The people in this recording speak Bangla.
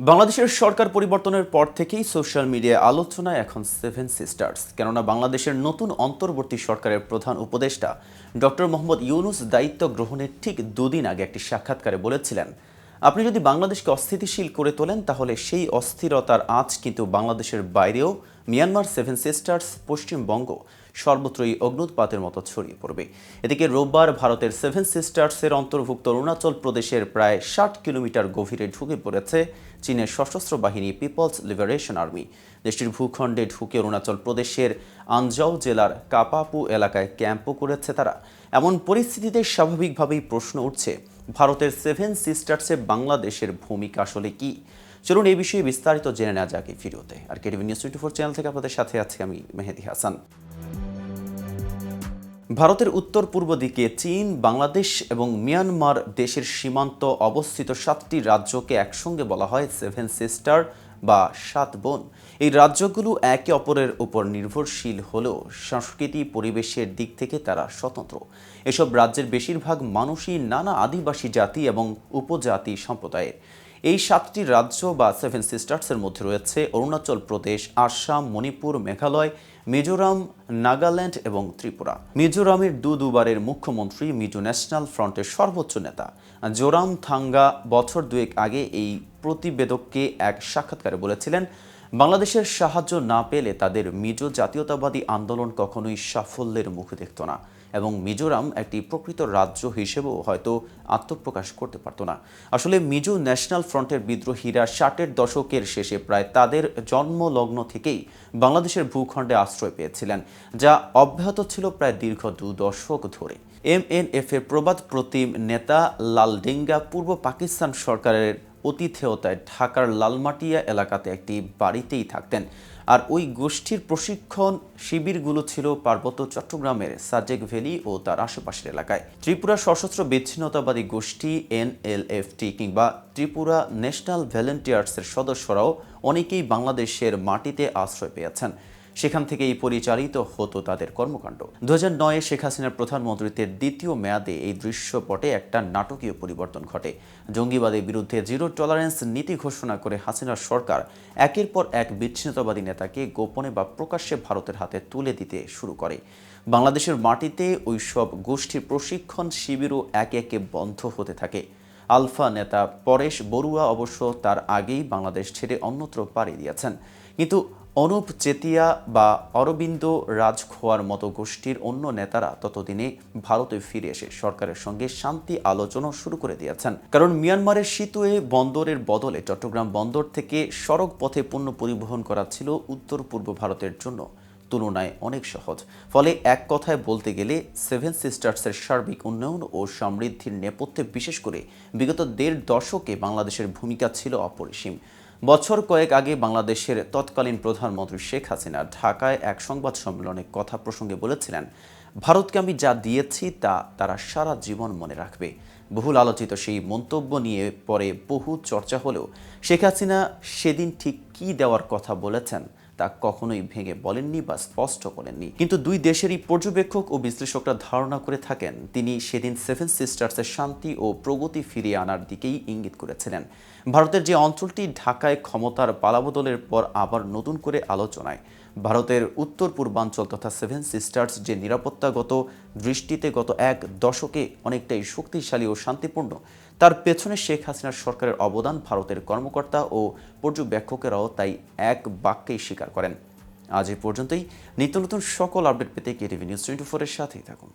বাংলাদেশের সরকার পরিবর্তনের পর থেকেই সোশ্যাল মিডিয়ায় আলোচনায় এখন সেভেন সিস্টার্স। কেননা বাংলাদেশের নতুন অন্তর্বর্তী সরকারের প্রধান উপদেষ্টা ডক্টর মোহাম্মদ ইউনুস দায়িত্ব গ্রহণের ঠিক দুদিন আগে একটি সাক্ষাৎকারে বলেছিলেন, আপনি যদি বাংলাদেশকে অস্থিতিশীল করে তোলেন, তাহলে সেই অস্থিরতার আঁচ কিন্তু বাংলাদেশের বাইরেও, মিয়ানমার সেভেন সিস্টার্স, পশ্চিমবঙ্গ সর্বত্রই অগ্নুৎপাতের মতো ছড়িয়ে পড়বে। এদিকে রোববার ভারতের সেভেন সিস্টার্সের অন্তর্ভুক্ত অরুণাচল প্রদেশের প্রায় ষাট কিলোমিটার গভীরে ঢুকে পড়েছে চীনের সশস্ত্র বাহিনী পিপলস লিবারেশন আর্মি দেশটির ভূখণ্ডে ঢুকে অরুণাচল প্রদেশের আনজাও জেলার কাপাপু এলাকায় ক্যাম্পও করেছে তারা। এমন পরিস্থিতিতে স্বাভাবিকভাবেই প্রশ্ন উঠছে, ভারতের সেভেন সিস্টার্সে বাংলাদেশের ভূমিকা আসলে কি? চলুন এই বিষয়ে বিস্তারিত জেনে নেওয়া যাক এই আর KTV news twenty four channel থেকে আপনাদের সাথে আছি আমি মেহেদি হাসান। ভারতের উত্তর পূর্ব দিকে চীন, বাংলাদেশ এবং মিয়ানমার দেশের সীমান্ত অবস্থিত সাতটি রাজ্যকে একসঙ্গে বলা হয় সেভেন সিস্টার বা সাত বোন। এই রাজ্যগুলো একে অপরের উপর নির্ভরশীল হলেও সংস্কৃতি, পরিবেশের দিক থেকে তারা স্বতন্ত্র। এসব রাজ্যের বেশিরভাগ মানুষই নানা আদিবাসী জাতি এবং উপজাতি সম্প্রদায়ের। এই সাতটি রাজ্য বা সেভেন সিস্টার্সের মধ্যে রয়েছে অরুণাচল প্রদেশ, আসাম, মণিপুর, মেঘালয়, মিজোরাম, নাগাল্যান্ড এবং ত্রিপুরা। মিজোরামের দু দুবারের মুখ্যমন্ত্রী, মিজো ন্যাশনাল ফ্রন্টের সর্বোচ্চ নেতা। জোরাম থাঙ্গা বছর দুয়েক আগে এই প্রতিবেদককে এক সাক্ষাৎকারে বলেছিলেন, বাংলাদেশের সাহায্য না পেলে তাদের মিজো জাতীয়তাবাদী আন্দোলন কখনোই সাফল্যের মুখ দেখত না। এবং মিজোরাম একটি প্রকৃত রাজ্য হিসেবেও হয়তো আত্মপ্রকাশ করতে পারত না। আসলে মিজো ন্যাশনাল ফ্রন্টের বিদ্রোহীরা ষাটের দশকের শেষে প্রায় তাদের জন্মলগ্ন থেকেই বাংলাদেশের ভূখণ্ডে আশ্রয় পেয়েছিলেন, যা অব্যাহত ছিল প্রায় দীর্ঘ দু দশক ধরে। এমএনএফ এর প্রবাদ প্রতিম নেতা লালডেঙ্গা পূর্ব পাকিস্তান সরকারের অতিথেয়তায় ঢাকার লালমাটিয়া এলাকাতে একটি বাড়িতেই থাকতেন। আর ওই গোষ্ঠীর প্রশিক্ষণ শিবিরগুলো ছিল পার্বত্য চট্টগ্রামের সাজেক ভ্যালি ও তার আশেপাশের এলাকায়। ত্রিপুরা সশস্ত্র বিচ্ছিন্নতাবাদী গোষ্ঠী এনএলএফটি কিংবা ত্রিপুরা ন্যাশনাল ভ্যালেন্টিয়ার্সের সদস্যরাও অনেকেই বাংলাদেশের মাটিতে আশ্রয় পেয়েছেন। সেখান থেকেই পরিচালিত হতো তাদের কর্মকাণ্ড। দু হাজার নয়ে শেখ হাসিনার প্রধানমন্ত্রীত্বের দ্বিতীয় মেয়াদে এই দৃশ্যপটে একটা নাটকীয় পরিবর্তন ঘটে। জঙ্গিবাদের বিরুদ্ধে জিরো টলারেন্স নীতি ঘোষণা করে হাসিনার সরকার একের পর এক বিচ্ছিন্নতাবাদী নেতাকে গোপনে বা প্রকাশ্যে ভারতের হাতে তুলে দিতে শুরু করে। বাংলাদেশের মাটিতে ওই সব গোষ্ঠীর প্রশিক্ষণ শিবিরও একে একে বন্ধ হতে থাকে। আলফা নেতা পরেশ বড়ুয়া অবশ্য তার আগেই বাংলাদেশ ছেড়ে অন্যত্র পাড়ি দিয়েছেন। কিন্তু অনুপ চেতিয়া বা অরবিন্দ রাজখোয়ার মতো গোষ্ঠীর অন্য নেতারা ততদিনে ভারতে ফিরে এসে সরকারের সঙ্গে শান্তি আলোচনা শুরু করে দিয়েছেন। কারণ মিয়ানমারের সিতুয়ে বন্দরের বদলে চট্টগ্রাম বন্দর থেকে সড়ক পথে পণ্য পরিবহন করা ছিল উত্তর পূর্ব ভারতের জন্য তুলনায় অনেক সহজ। ফলে এক কথায় বলতে গেলে, সেভেন সিস্টার্সের সার্বিক উন্নয়ন ও সমৃদ্ধির নেপথ্যে বিশেষ করে বিগত দেড় দশকে বাংলাদেশের ভূমিকা ছিল অপরিসীম। বছর কয়েক আগে বাংলাদেশের তৎকালীন প্রধানমন্ত্রী শেখ হাসিনা ঢাকায় এক সংবাদ সম্মেলনে কথা প্রসঙ্গে বলেছিলেন, ভারতকে আমি যা দিয়েছি তা তারা সারা জীবন মনে রাখবে। বহুল আলোচিত সেই মন্তব্য নিয়ে পরে বহু চর্চা হলেও শেখ হাসিনা সেদিন ঠিক কী দেওয়ার কথা বলেছেন তা কখনোই ভেঙে বলেননি বা স্পষ্ট করেননি। কিন্তু দুই দেশেরই পর্যবেক্ষক ও বিশ্লেষকরা ধারণা করে থাকেন, তিনি সেদিন সেভেন সিস্টার্সের শান্তি ও প্রগতি ফিরিয়ে আনার দিকেই ইঙ্গিত করেছিলেন। ভারতের যে অঞ্চলটি ঢাকায় ক্ষমতার পালাবদলের পর আবার নতুন করে আলোচনায়, ভারতের উত্তর পূর্বাঞ্চল তথা সেভেন সিস্টার্স যে নিরাপত্তাগত দৃষ্টিতে গত এক দশকে অনেকটাই শক্তিশালী ও শান্তিপূর্ণ তার পেছনে শেখ হাসিনার সরকারের অবদান, ভারতের কর্মকর্তা ও পর্যবেক্ষকেরাও তাই এক বাক্যেই স্বীকার করেন। আজ এই পর্যন্তই। নিত্য নতুন সকল আপডেট পেতে কেটিভি নিউজ টোয়েন্টি ফোরের সাথেই থাকুন।